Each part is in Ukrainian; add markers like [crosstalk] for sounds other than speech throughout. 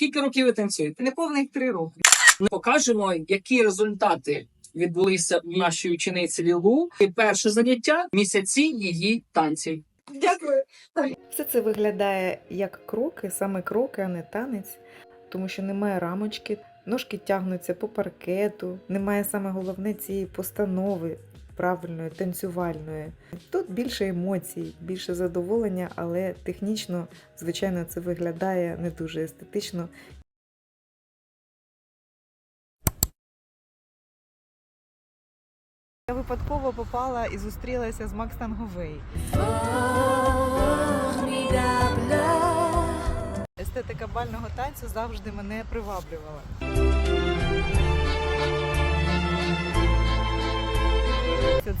Скільки років ви танцюєте? Неповних три роки. Ми покажемо, які результати відбулися у нашій учениці Лілу. І перше заняття місяці її танців. Дякую. Все це виглядає як кроки, саме кроки, а не танець, тому що немає рамочки, ножки тягнуться по паркету, немає саме головне цієї постанови правильної, танцювальної. Тут більше емоцій, більше задоволення, але технічно, звичайно, це виглядає не дуже естетично. Я випадково попала і зустрілася з Макс Танговей. Естетика бального танцю завжди мене приваблювала.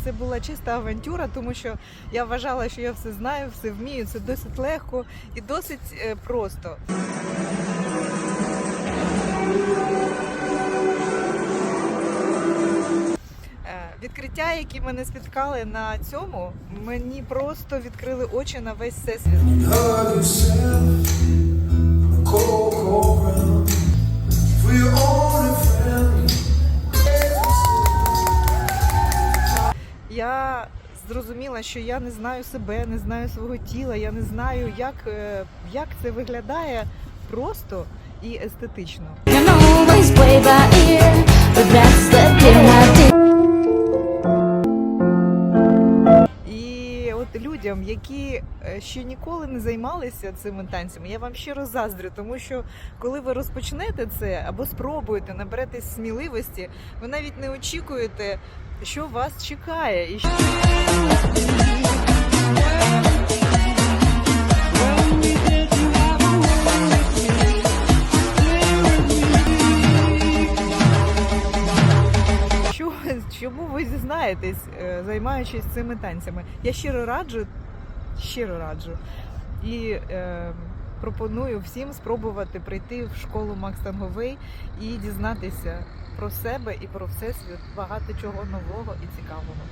Це, була чиста авантюра, тому що я вважала, що я все знаю, все вмію. Це досить легко і досить е, просто. Е, Відкриття, які мене спіткали на цьому, мені просто відкрили очі на весь всесвіт. Зрозуміла, що я не знаю себе, не знаю свого тіла, я не знаю, як, е, як це виглядає просто і естетично. Людям, які е, ще ніколи не займалися цими танцями, я вам щиро заздрю, тому що коли ви розпочнете це або спробуєте, наберетесь сміливості, ви навіть не очікуєте, що вас чекає. І що... [laughs] чому ви зізнаєтесь, е, займаючись цими танцями? Я щиро раджу, щиро раджу. І е, пропоную всім спробувати прийти в школу Макс Танговий і дізнатися про себе і про всесвіт багато чого нового і цікавого.